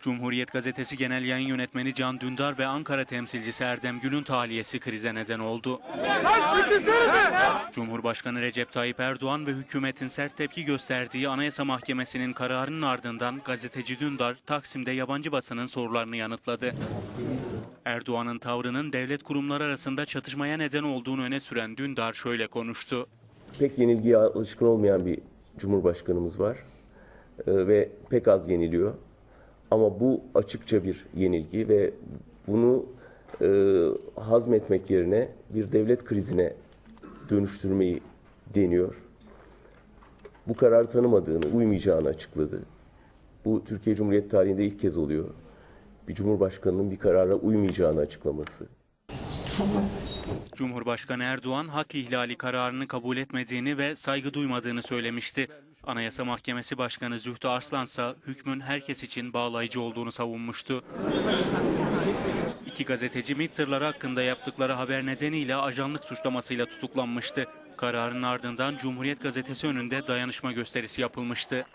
Cumhuriyet Gazetesi Genel Yayın Yönetmeni Can Dündar ve Ankara temsilcisi Erdem Gül'ün tahliyesi krize neden oldu. Cumhurbaşkanı Recep Tayyip Erdoğan ve hükümetin sert tepki gösterdiği Anayasa Mahkemesi'nin kararının ardından gazeteci Dündar Taksim'de yabancı basının sorularını yanıtladı. Erdoğan'ın tavrının devlet kurumları arasında çatışmaya neden olduğunu öne süren Dündar şöyle konuştu. pek yenilgiye alışkın olmayan bir cumhurbaşkanımız var Ee, ve pek az yeniliyor. Ama bu açıkça bir yenilgi ve bunu e, hazmetmek yerine bir devlet krizine dönüştürmeyi deniyor. Bu karar tanımadığını, uymayacağını açıkladı. Bu Türkiye Cumhuriyeti tarihinde ilk kez oluyor. Bir cumhurbaşkanının bir karara uymayacağını açıklaması. Cumhurbaşkanı Erdoğan hak ihlali kararını kabul etmediğini ve saygı duymadığını söylemişti. Anayasa Mahkemesi Başkanı Zühtü Arslan ise hükmün herkes için bağlayıcı olduğunu savunmuştu. İki gazeteci MİT hakkında yaptıkları haber nedeniyle ajanlık suçlamasıyla tutuklanmıştı. Kararın ardından Cumhuriyet Gazetesi önünde dayanışma gösterisi yapılmıştı.